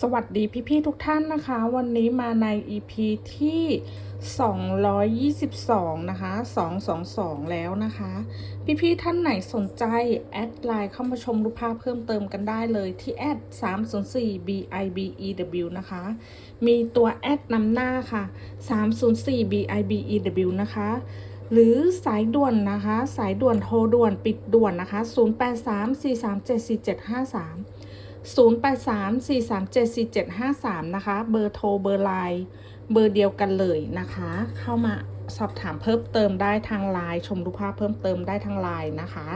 สวัสดีพี่ๆทุกท่านนะคะ วันนี้มาใน EP ที่ 222 นะคะ 222 แล้วนะคะ พี่ๆท่านไหนสนใจ แอดไลน์เข้ามาชมรูปภาพเพิ่มเติมกันได้เลยที่แอด304 bibew นะคะ มีตัวแอดนำหน้าค่ะ 304 bibew นะคะหรือสายด่วนนะคะ สายด่วนโทรด่วนปิดด่วนนะคะ 0834374753 0834374753 นะคะ เบอร์โทรเบอร์ไลน์เบอร์เดียวกันเลยนะคะ เข้ามาสอบถามเพิ่มเติมได้ทางไลน์ชมรูปภาพเพิ่มเติมได้ทางไลน์นะคะ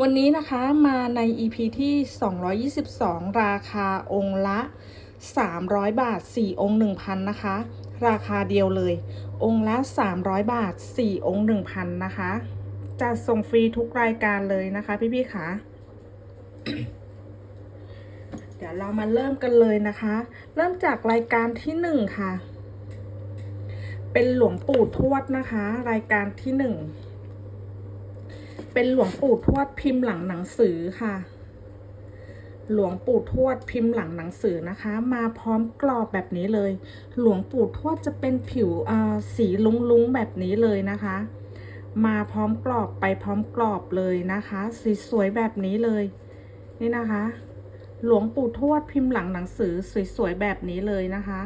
วันนี้นะคะมาใน EP ที่ 222 ราคาองค์ละ 300 บาท 4 องค์ 1,000 นะคะ ราคาเดียวเลย องค์ละ 300 บาท 4 องค์ 1,000 นะคะจะส่งฟรีทุกรายการเลยนะคะพี่ๆค่ะ เดี๋ยวเรามาเริ่มกันเลยนะคะ เริ่มจากรายการที่หนึ่งค่ะ เป็นหลวงปู่ทวดนะคะ รายการที่หนึ่งเป็นหลวงปู่ทวดพิมพ์หลังหนังสือค่ะ หลวงปู่ทวดพิมพ์หลังหนังสือนะคะ มาพร้อมกรอบแบบนี้เลย หลวงปู่ทวดจะเป็นผิวอ่าสีลุ้งๆแบบนี้เลยนะคะ มาพร้อมกรอบไปพร้อมกรอบเลยนะคะ สวยๆแบบนี้เลย นี่นะคะ หลวงปู่ทวดพิมพ์หลังหนังสือสวยๆแบบนี้เลยนะคะ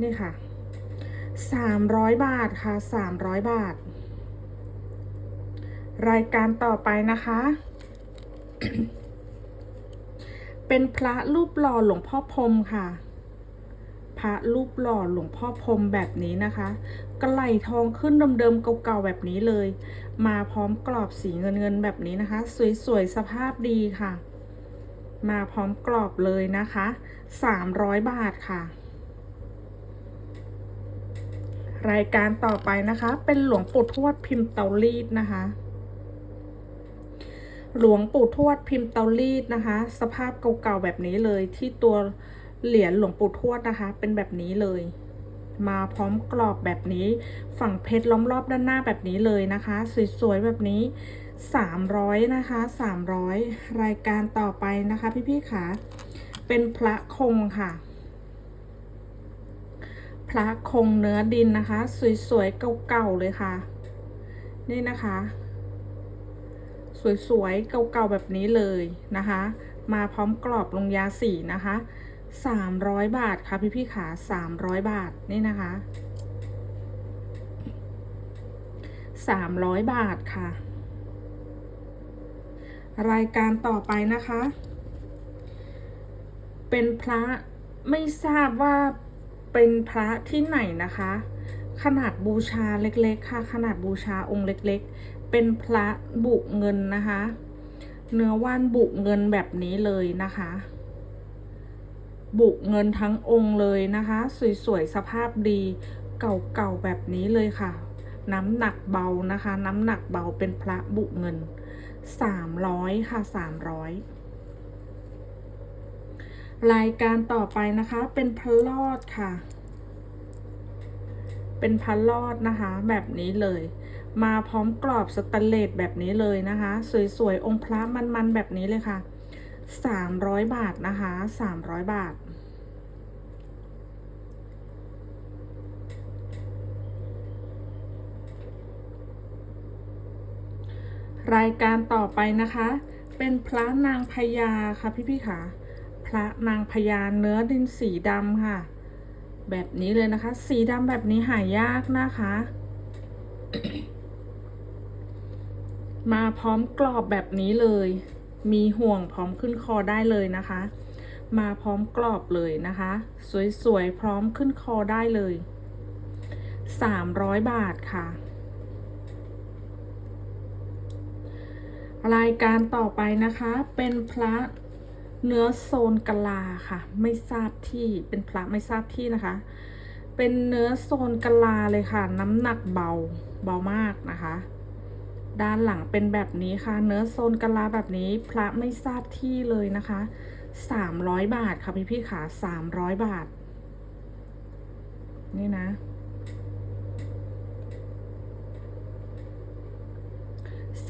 นี่ค่ะสามร้อยบาทค่ะสามร้อยบาท รายการต่อไปนะคะ เป็นพระรูปหล่อหลวงพ่อพรมค่ะ พระรูปหล่อหลวงพ่อพรมแบบนี้นะคะกระไหลทองขึ้นเดิมๆเก่าๆแบบนี้เลย มาพร้อมกรอบสีเงินๆแบบนี้นะคะ สวยๆสภาพดีค่ะ มาพร้อมกรอบเลยนะคะ 300 บาทค่ะ รายการต่อไปนะคะ เป็นหลวงปู่ทวดพิมพ์เตารีดนะคะ หลวงปู่ทวดพิมพ์เตารีดนะคะ สภาพเก่าๆแบบนี้เลยที่ตัวเหรียญหลวงปู่ทวดนะคะ เป็นแบบนี้เลย มาพร้อมกรอบแบบนี้ ฝั่งเพชรล้อมรอบด้านหน้าแบบนี้เลยนะคะ สวยๆแบบนี้ 300 นะคะ 300 รายการต่อไปนะคะพี่ๆค่ะเป็นพระคงค่ะ พระคงเนื้อดินนะคะ สวยๆ เก่าๆ เลยค่ะ นี่นะคะ สวยๆ เก่าๆ แบบนี้เลยนะคะ มาพร้อมกรอบลงยาสีนะคะ300บาทค่ะพี่ๆขา300บาทนี่นะคะ300บาทค่ะ รายการต่อไปนะคะ เป็นพระไม่ทราบว่าเป็นพระที่ไหนนะคะ ขนาดบูชาเล็กๆ ค่ะ ขนาดบูชาองค์เล็กๆ เป็นพระบุเงินนะคะ เนื้อว่านบุเงินแบบนี้เลยนะคะ บุเงินทั้งองค์เลยนะคะ สวยๆ สภาพดีเก่าๆแบบนี้เลยค่ะ น้ำหนักเบานะคะ น้ำหนักเบาเป็นพระบุเงิน 300ค่ะ300รายการต่อไปนะคะเป็นพระลอดค่ะ เป็นพระลอดนะคะ แบบนี้เลย มาพร้อมกรอบสแตนเลสแบบนี้เลยนะคะ สวยๆ องค์พระมันๆ แบบนี้เลยค่ะ 300 บาทนะคะ 300 บาท รายการต่อไปนะคะ เป็นพระนางพญาค่ะพี่ๆค่ะ พระนางพญาเนื้อดินสีดำค่ะ แบบนี้เลยนะคะ สีดำแบบนี้หายากนะคะ มาพร้อมกรอบแบบนี้เลย มีห่วงพร้อมขึ้นคอได้เลยนะคะ มาพร้อมกรอบเลยนะคะ สวยๆพร้อมขึ้นคอได้เลย 300 บาทค่ะ รายการต่อไปนะคะ เป็นพระเนื้อโซนกะลาค่ะ ไม่ทราบที่เป็นพระไม่ทราบที่นะคะ เป็นเนื้อโซนกะลาเลยค่ะ น้ำหนักเบาเบามากนะคะ ด้านหลังเป็นแบบนี้ค่ะ เนื้อโซนกะลาแบบนี้ พระไม่ทราบที่เลยนะคะ300บาทค่ะพี่พี่ขา300บาท นี่นะ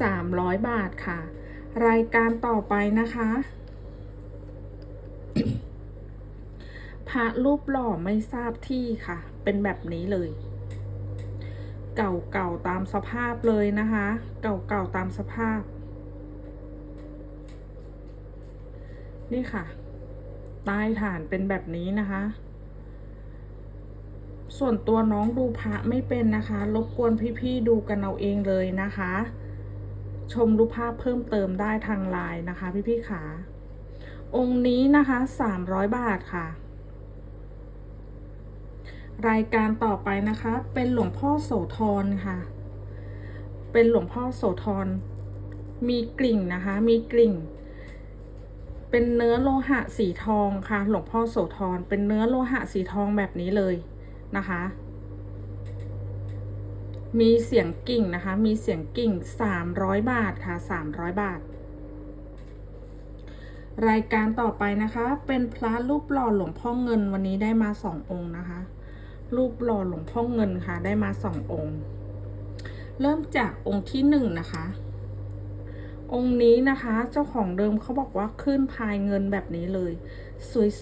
300 บาทค่ะ รายการต่อไปนะคะ พระรูปหล่อไม่ทราบที่ค่ะ เป็นแบบนี้เลย เก่าๆตามสภาพเลยนะคะ เก่าๆตามสภาพ นี่ค่ะ ใต้ฐานเป็นแบบนี้นะคะส่วนตัวน้องดูพระไม่เป็นนะคะ รบกวนพี่ๆดูกันเอาเองเลยนะคะ ชมรูปภาพเพิ่มเติมได้ทางไลน์นะคะพี่ๆขาองค์นี้นะคะสามร้อยบาทค่ะ รายการต่อไปนะคะ เป็นหลวงพ่อโสธรค่ะ เป็นหลวงพ่อโสธรมีกลิ่งนะคะ มีกลิ่ง เป็นเนื้อโลหะสีทองค่ะ หลวงพ่อโสธรเป็นเนื้อโลหะสีทองแบบนี้เลยนะคะ มีเสียงกิ่งนะคะ มีเสียงกิ่งสามร้อยบาทค่ะสามร้อยบาท รายการต่อไปนะคะ เป็นพระรูปหล่อหลวงพ่อเงินวันนี้ได้มาสององค์นะคะ รูปหล่อหลวงพ่อเงินค่ะ ได้มาสององค์ เริ่มจากองค์ที่หนึ่งนะคะ องค์นี้นะคะ เจ้าของเดิมเขาบอกว่าขึ้นพายเงินแบบนี้เลย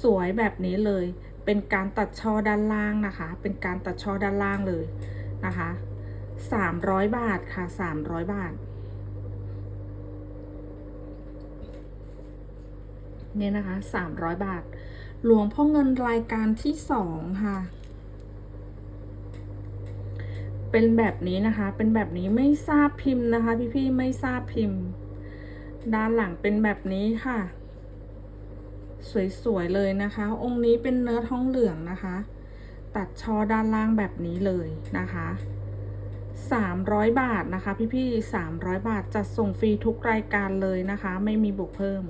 สวยๆแบบนี้เลย เป็นการตัดช่อด้านล่างนะคะ เป็นการตัดช่อด้านล่างเลยนะคะ สามร้อยบาทค่ะสามร้อยบาท เนี่ยนะคะสามร้อยบาท หลวงพ่อเงินรายการที่สองค่ะ เป็นแบบนี้นะคะ เป็นแบบนี้ไม่ทราบพิมพ์นะคะ พี่ๆไม่ทราบพิมพ์ ด้านหลังเป็นแบบนี้ค่ะ สวยๆเลยนะคะ องค์นี้เป็นเนื้อทองเหลืองนะคะตัดช่อด้านล่างแบบนี้เลยนะคะ 300 บาทนะคะ พี่ๆ300 บาทจัดส่งฟรีทุกรายการเลยนะคะ ไม่มีบวกเพิ่ม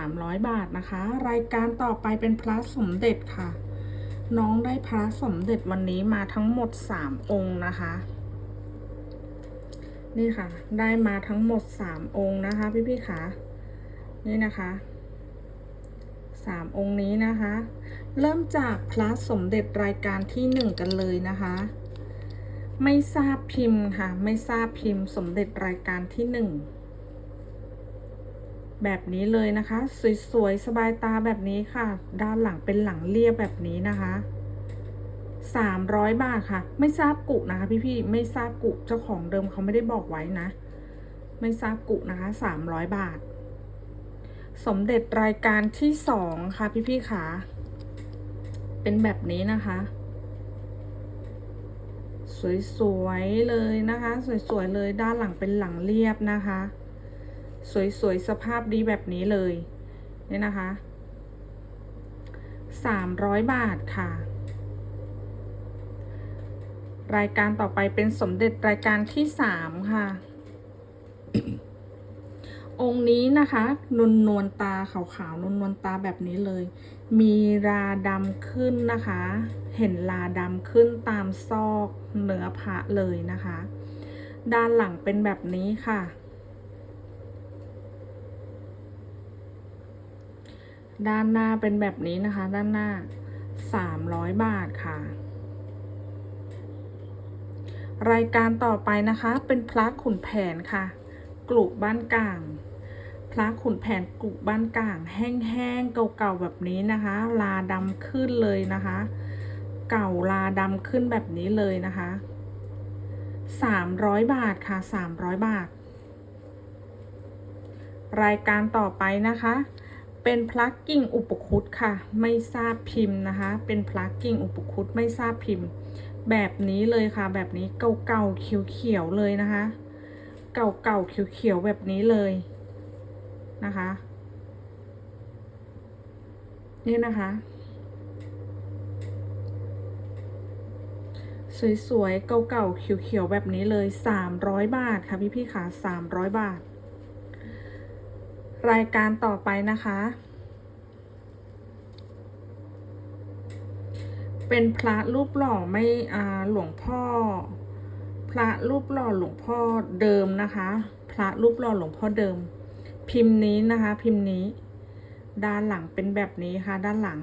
300 บาทนะคะ รายการต่อไปเป็นพระสมเด็จค่ะ น้องได้พระสมเด็จวันนี้มาทั้งหมด 3 องค์นะคะ นี่ค่ะ ได้มาทั้งหมด 3 องค์นะคะ พี่ๆค่ะนี่นะคะ สามองค์นี้นะคะ เริ่มจากพระสมเด็จรายการที่หนึ่งกันเลยนะคะ ไม่ทราบพิมพ์ค่ะ ไม่ทราบพิมพ์สมเด็จรายการที่หนึ่งแบบนี้เลยนะคะ สวยๆ สบายตาแบบนี้ค่ะ ด้านหลังเป็นหลังเรียบแบบนี้นะคะสามร้อยบาทค่ะ ไม่ทราบกุนะคะพี่ๆ ไม่ทราบกุเจ้าของเดิมเขาไม่ได้บอกไว้นะ ไม่ทราบกุนะคะสามร้อยบาท สมเด็จรายการที่สองค่ะพี่ๆขาเป็นแบบนี้นะคะ สวยๆเลยนะคะ สวยๆเลยด้านหลังเป็นหลังเรียบนะคะ สวยๆสภาพดีแบบนี้เลยนี่นะคะสามร้อยบาทค่ะ รายการต่อไปเป็นสมเด็จรายการที่สามค่ะ องค์นี้นะคะนวลนวลตาขาวๆนวลนวลตาแบบนี้เลย มีราดำขึ้นนะคะ เห็นลาดำขึ้นตามซอกเนื้อพระเลยนะคะ ด้านหลังเป็นแบบนี้ค่ะ ด้านหน้าเป็นแบบนี้นะคะ ด้านหน้าสามร้อยบาทค่ะรายการต่อไปนะคะเป็นพระขุนแผนค่ะ กลุบ้านกลาง พระขุนแผนกุบ้านกลาง แห้งๆเก่าๆแบบนี้นะคะ ลาดำขึ้นเลยนะคะ เก่าลาดำขึ้นแบบนี้เลยนะคะสามร้อยบาทค่ะสามร้อยบาท รายการต่อไปนะคะ เป็นพลักกิ่งอุปคุตค่ะ ไม่ทราบพิมพ์นะคะ เป็นพลักกิ่งอุปคุตไม่ทราบพิมพ์ แบบนี้เลยค่ะ แบบนี้เก่าๆเขียวๆเลยนะคะ เก่าๆเขียวๆแบบนี้เลย นะคะ นี่นะคะ สวยๆ เก่าๆ เขียวๆ แบบนี้เลย300บาทค่ะพี่พี่ๆค่ะ300บาท รายการต่อไปนะคะ เป็นพระรูปหล่อไม่อ่าหลวงพ่อพระรูปหล่อหลวงพ่อเดิมนะคะ พระรูปหล่อหลวงพ่อเดิม พิมพ์นี้นะคะ พิมพ์นี้ ด้านหลังเป็นแบบนี้ค่ะ ด้านหลัง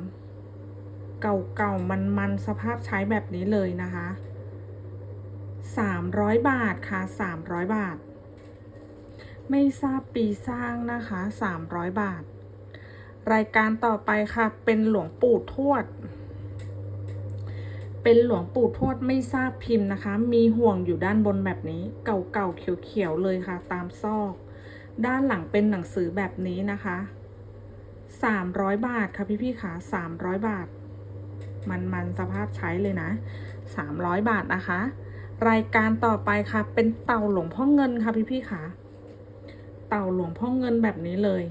เก่าๆมันๆสภาพใช้แบบนี้เลยนะคะสามร้อยบาทค่ะสามร้อยบาท ไม่ทราบปีสร้างนะคะสามร้อยบาท รายการต่อไปค่ะ เป็นหลวงปู่ทวด เป็นหลวงปู่ทวดไม่ทราบพิมพ์นะคะ มีห่วงอยู่ด้านบนแบบนี้ เก่าๆเขียวๆเลยค่ะ ตามซอก ด้านหลังเป็นหนังสือแบบนี้นะคะสามร้อยบาทค่ะพี่ๆค่ะสามร้อยบาท มันมันสภาพใช้เลยนะสามร้อยบาทนะคะ รายการต่อไปค่ะ เป็นเต่าหลวงพ่อเงินค่ะพี่ๆค่ะ เต่าหลวงพ่อเงินแบบนี้เลย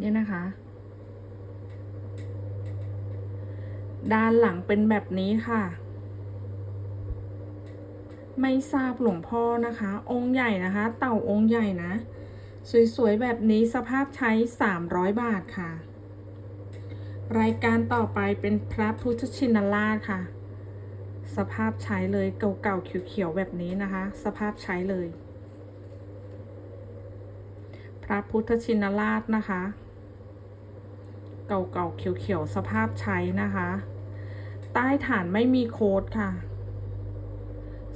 นี่นะคะ ด้านหลังเป็นแบบนี้ค่ะ ไม่ทราบหลวงพ่อนะคะ องค์ใหญ่นะคะ เต่าองค์ใหญ่นะ สวยๆ แบบนี้สภาพใช้ 300 บาทค่ะ รายการต่อไปเป็นพระพุทธชินราชค่ะ สภาพใช้เลยเก่าๆเขียวๆแบบนี้นะคะ สภาพใช้เลย พระพุทธชินราชนะคะ เก่าๆเขียวๆสภาพใช้นะคะ ใต้ฐานไม่มีโค้ดค่ะ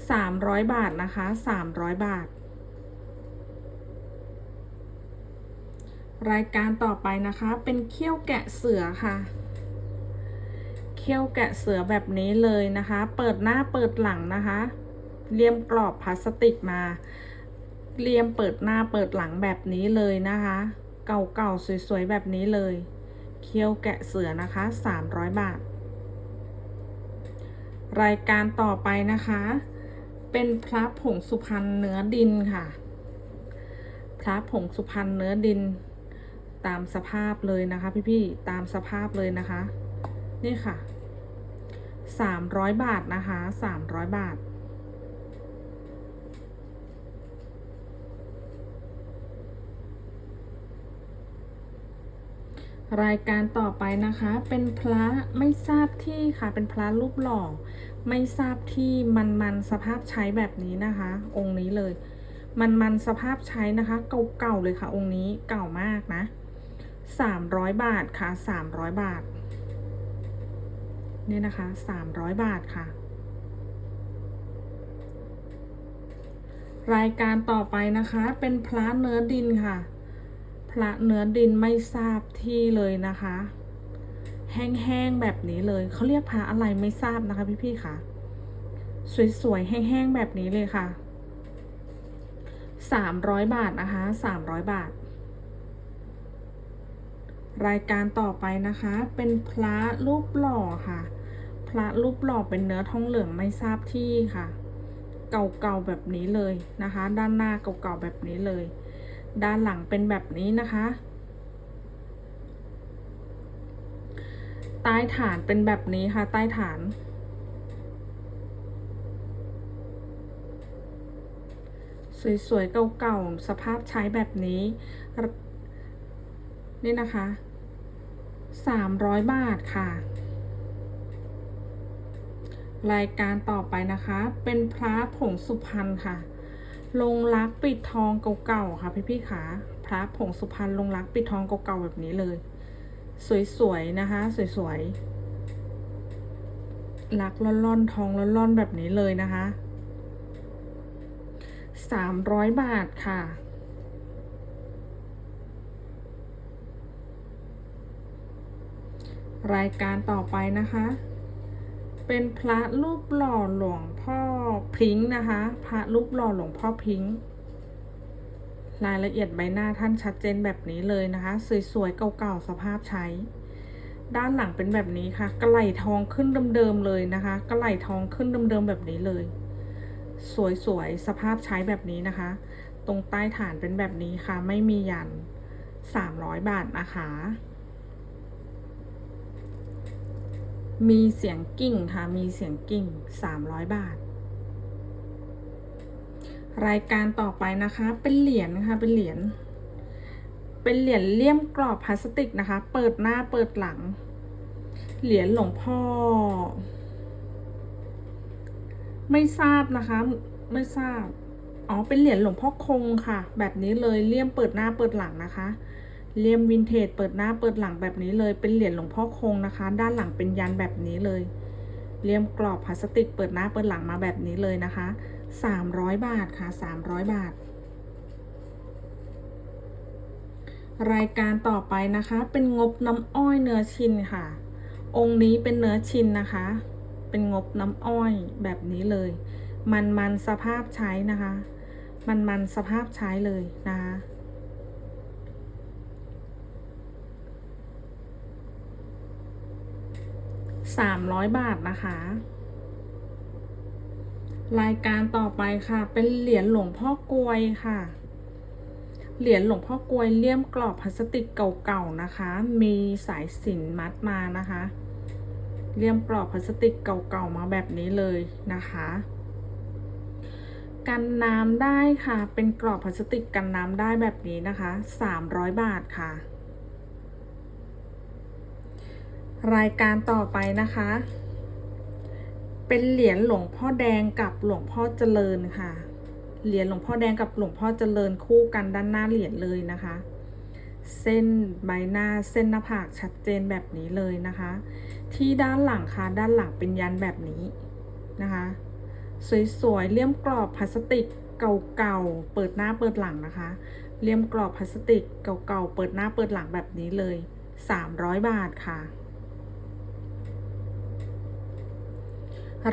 300 บาทนะคะ 300 บาท รายการต่อไปนะคะเป็นเขี้ยวแกะเสือค่ะ เขี้ยวแกะเสือแบบนี้เลยนะคะ เปิดหน้าเปิดหลังนะคะ เลี่ยมกรอบพลาสติกมา เลี่ยมเปิดหน้าเปิดหลังแบบนี้เลยนะคะ เก่าๆสวยๆแบบนี้เลย เขี้ยวแกะเสือนะคะ 300 บาทรายการต่อไปนะคะ เป็นพระผงสุพรรณเนื้อดินค่ะ พระผงสุพรรณเนื้อดิน ตามสภาพเลยนะคะ พี่ๆตามสภาพเลยนะคะ นี่ค่ะสามร้อยบาทนะคะสามร้อยบาท รายการต่อไปนะคะ เป็นพระไม่ทราบที่ค่ะ เป็นพระรูปหล่อไม่ทราบที่มันมันสภาพใช้แบบนี้นะคะ องค์นี้เลย มันมันสภาพใช้นะคะ เก่าๆเลยค่ะ องค์นี้เก่ามากนะสามร้อยบาทค่ะสามร้อยบาทนี่นะคะสามร้อยบาทค่ะ รายการต่อไปนะคะ เป็นพระเนื้อดินค่ะ ระเนื้อดินไม่ทราบที่เลยนะคะ แห้งๆแบบนี้เลยเขาเรียกพระอะไรไม่ทราบนะคะ พี่ๆค่ะ สวยๆแห้งๆแบบนี้เลยค่ะสามร้อยบาทนะคะสามร้อยบาท รายการต่อไปนะคะ เป็นพระรูปหล่อค่ะ พระรูปหล่อเป็นเนื้อทองเหลืองไม่ทราบที่ค่ะ เก่าๆแบบนี้เลยนะคะ ด้านหน้าเก่าๆแบบนี้เลย ด้านหลังเป็นแบบนี้นะคะ ใต้ฐานเป็นแบบนี้ค่ะ ใต้ฐาน สวยๆเก่าๆสภาพใช้แบบนี้ นี่นะคะสามร้อยบาทค่ะ รายการต่อไปนะคะ เป็นพระผงสุพรรณค่ะ ลงรักปิดทองเก่าๆค่ะพี่พี่ๆขาพระผงสุพรรณลงรักปิดทองเก่าๆแบบนี้เลย สวยๆนะคะ สวยๆรักล่อนๆทองล่อนๆแบบนี้เลยนะคะสามร้อยบาทค่ะรายการต่อไปนะคะ เป็นพระรูปหล่อหลวงพ่อพริ้งนะคะ พระรูปหล่อหลวงพ่อพริ้งรายละเอียดใบหน้าท่านชัดเจนแบบนี้เลยนะคะ สวยๆเก่าๆสภาพใช้ ด้านหลังเป็นแบบนี้ค่ะ กระไหลทองขึ้นเดิมๆเลยนะคะ กระไหลทองขึ้นเดิมๆแบบนี้เลย สวยๆสภาพใช้แบบนี้นะคะ ตรงใต้ฐานเป็นแบบนี้ค่ะ ไม่มียัน 300 บาทนะคะ มีเสียงกิ่งค่ะ มีเสียงกิ่ง300บาท รายการต่อไปนะคะ เป็นเหรียญค่ะ เป็นเหรียญ เป็นเหรียญเลี่ยมกรอบพลาสติกนะคะ เปิดหน้าเปิดหลัง เหรียญหลวงพ่อ ไม่ทราบนะคะ ไม่ทราบ อ๋อ เป็นเหรียญหลวงพ่อคงค่ะ แบบนี้เลย เลี่ยมเปิดหน้าเปิดหลังนะคะ เลี่ยมวินเทจเปิดหน้าเปิดหลังแบบนี้เลย เป็นเหรียญหลวงพ่อคงนะคะ ด้านหลังเป็นยันแบบนี้เลย เลี่ยมกรอบพลาสติกเปิดหน้าเปิดหลังมาแบบนี้เลยนะคะสามร้อยบาทค่ะสามร้อยบาท รายการต่อไปนะคะ เป็นงบน้ำอ้อยเนื้อชินค่ะ องค์นี้เป็นเนื้อชินนะคะ เป็นงบน้ำอ้อยแบบนี้เลย มันมันสภาพใช้นะคะ มันมันสภาพใช้เลยนะคะ สามร้อยบาทนะคะ รายการต่อไปค่ะ เป็นเหรียญหลวงพ่อกลวยค่ะ เหรียญหลวงพ่อกลวยเลี่ยมกรอบพลาสติกเก่าๆนะคะ มีสายสินมัดมานะคะ เลี่ยมกรอบพลาสติกเก่าๆมาแบบนี้เลยนะคะกันน้ำได้ค่ะ เป็นกรอบพลาสติกกันน้ำได้แบบนี้นะคะ 300 บาทค่ะ รายการต่อไปนะคะ เป็นเหรียญหลวงพ่อแดงกับหลวงพ่อเจริญค่ะ เหรียญหลวงพ่อแดงกับหลวงพ่อเจริญคู่กันด้านหน้าเหรียญเลยนะคะ เส้นใบหน้าเส้นหน้าผากชัดเจนแบบนี้เลยนะคะ ที่ด้านหลังค่ะด้านหลังเป็นยันแบบนี้นะคะ สวยๆเลี่ยมกรอบพลาสติกเก่าๆ เปิดหน้าเปิดหลังนะคะ เลี่ยมกรอบพลาสติกเก่าๆ เปิดหน้าเปิดหลังแบบนี้เลย 300 บาทค่ะ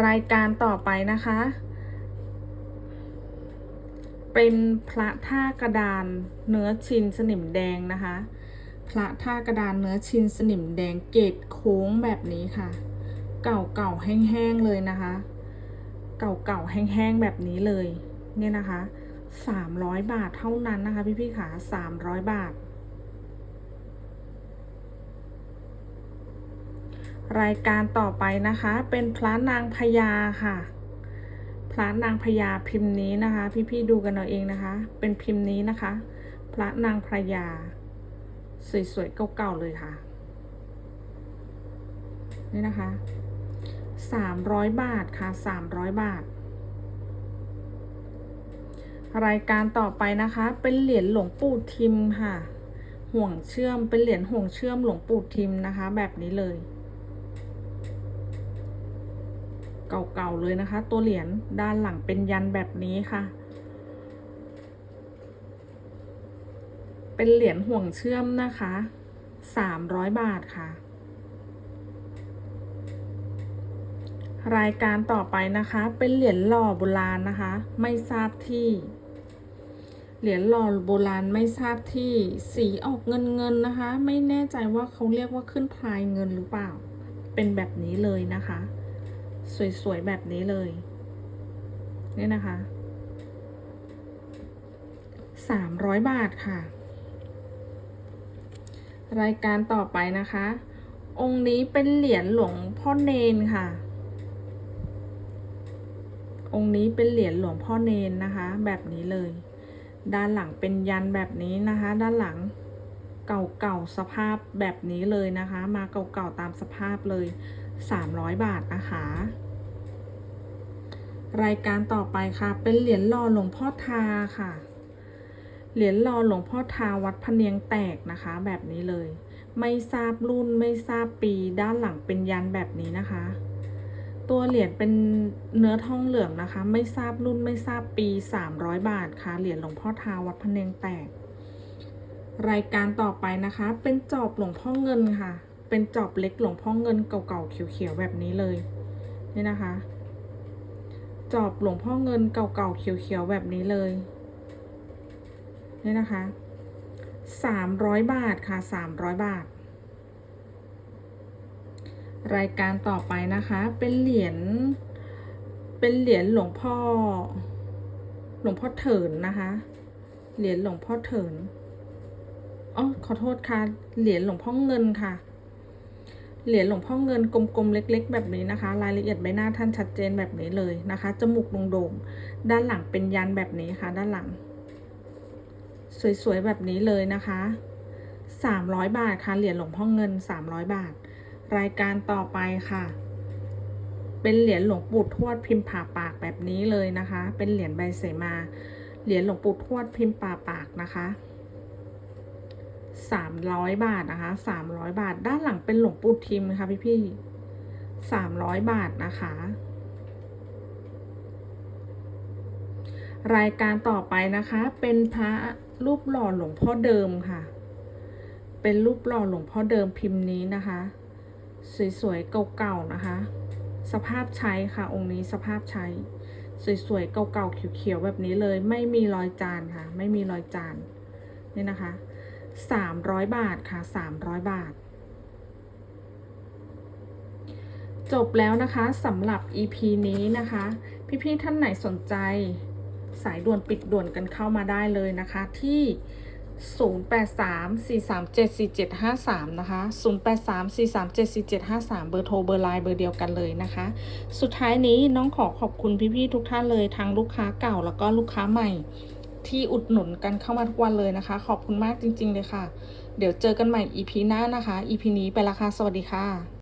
รายการต่อไปนะคะ เป็นพระท่ากระดานเนื้อชินสนิมแดงนะคะ พระท่ากระดานเนื้อชินสนิมแดงเกตโค้งแบบนี้ค่ะ เก่าๆแห้งๆเลยนะคะ เก่าๆแห้งๆแบบนี้เลย เนี่ยนะคะ300บาทเท่านั้นนะคะพี่ๆค่ะ300บาท รายการต่อไปนะคะ เป็นพระนางพญาค่ะพระนางพญาพิมพ์นี้นะคะ พี่ๆดูกันเอาเองนะคะ เป็นพิมพ์นี้นะคะ พระนางพญาสวยๆเก่าๆเลยค่ะ นี่นะคะสามร้อยบาทค่ะสามร้อยบาท รายการต่อไปนะคะ เป็นเหรียญหลวงปู่ทิมค่ะ ห่วงเชื่อมเป็นเหรียญห่วงเชื่อมหลวงปู่ทิมนะคะ แบบนี้เลย เก่าๆเลยนะคะ ตัวเหรียญด้านหลังเป็นยันแบบนี้ค่ะ เป็นเหรียญห่วงเชื่อมนะคะสามร้อยบาทค่ะ รายการต่อไปนะคะ เป็นเหรียญหล่อโบราณนะคะ ไม่ทราบที่ เหรียญหล่อโบราณไม่ทราบที่สีออกเงินเงินๆนะคะ ไม่แน่ใจว่าเขาเรียกว่าขึ้นพลายเงินหรือเปล่า เป็นแบบนี้เลยนะคะ สวยๆแบบนี้เลยนี่นะคะสามร้อยบาทค่ะ รายการต่อไปนะคะ องค์นี้เป็นเหรียญหลวงพ่อเนนค่ะ องค์นี้เป็นเหรียญหลวงพ่อเนนนะคะ แบบนี้เลย ด้านหลังเป็นยันแบบนี้นะคะ ด้านหลังเก่าๆสภาพแบบนี้เลยนะคะ มาเก่าๆตามสภาพเลย 300 บาทนะคะ รายการต่อไปค่ะ เป็นเหรียญหล่อหลวงพ่อทาค่ะ เหรียญหล่อหลวงพ่อทาวัดพะเนียงแตกนะคะ แบบนี้เลย ไม่ทราบรุ่นไม่ทราบปีด้านหลังเป็นยันแบบนี้นะคะ ตัวเหรียญเป็นเนื้อทองเหลืองนะคะ ไม่ทราบรุ่นไม่ทราบปี 300 บาทค่ะ เหรียญหลวงพ่อทาวัดพะเนียงแตก รายการต่อไปนะคะ เป็นจอบหลวงพ่อเงินค่ะ เป็นจอบเล็กหลวงพ่อเงินเก่าๆเขียวๆแบบนี้เลยนี่นะคะ จอบหลวงพ่อเงินเก่าๆเขียวๆแบบนี้เลยนี่นะคะสามร้อยบาทค่ะสามร้อยบาท รายการต่อไปนะคะ เป็นเหรียญเป็นเหรียญหลวงพ่อ หลวงพ่อเถินนะคะ เหรียญหลวงพ่อเถินอ๋อขอโทษค่ะ เหรียญหลวงพ่อเงินค่ะ เหรียญหลวงพ่อเงินกลมๆเล็ก ๆ แบบนี้นะคะ รายละเอียดใบหน้าท่านชัดเจนแบบนี้เลยนะคะ จมูกโด่งๆ ด้านหลังเป็นยันแบบนี้ค่ะ ด้านหลัง สวยๆแบบนี้เลยนะคะ300 บาทค่ะ เหรียญหลวงพ่อเงิน 300 บาท รายการต่อไปค่ะ เป็นเหรียญหลวงปู่ทวดพิมพ์ผ่าปากแบบนี้เลยนะคะ เป็นเหรียญใบเสมา เหรียญหลวงปู่ทวดพิมพ์ผ่าปากนะคะ 300บาทนะคะ300บาท ด้านหลังเป็นหลวงปู่ทิมค่ะพี่ๆ300บาทนะคะ รายการต่อไปนะคะ เป็นพระรูปหล่อหลวงพ่อเดิมค่ะ เป็นรูปหล่อหลวงพ่อเดิมพิมพ์นี้นะคะ สวยๆเก่าๆนะคะ สภาพใช้ค่ะ องค์นี้สภาพใช้ สวยๆเก่าๆเขียวๆแบบนี้เลย ไม่มีรอยจานค่ะ ไม่มีรอยจานนี่นะคะ สามร้อยบาทค่ะสามร้อยบาท จบแล้วนะคะสำหรับ EP นี้นะคะ พี่ๆท่านไหนสนใจสายด่วนปิดด่วนกันเข้ามาได้เลยนะคะที่ 0834374753 นะคะ 0834374753 เบอร์โทรเบอร์ไลน์เบอร์เดียวกันเลยนะคะ สุดท้ายนี้น้องขอขอบคุณพี่ๆทุกท่านเลยทั้งลูกค้าเก่าแล้วก็ลูกค้าใหม่ ที่อุดหนุนกันเข้ามาทุกวันเลยนะคะ ขอบคุณมากจริง ๆ เลยค่ะ เดี๋ยวเจอกันใหม่ EP หน้านะคะ EP นี้ไปละค่ะ สวัสดีค่ะ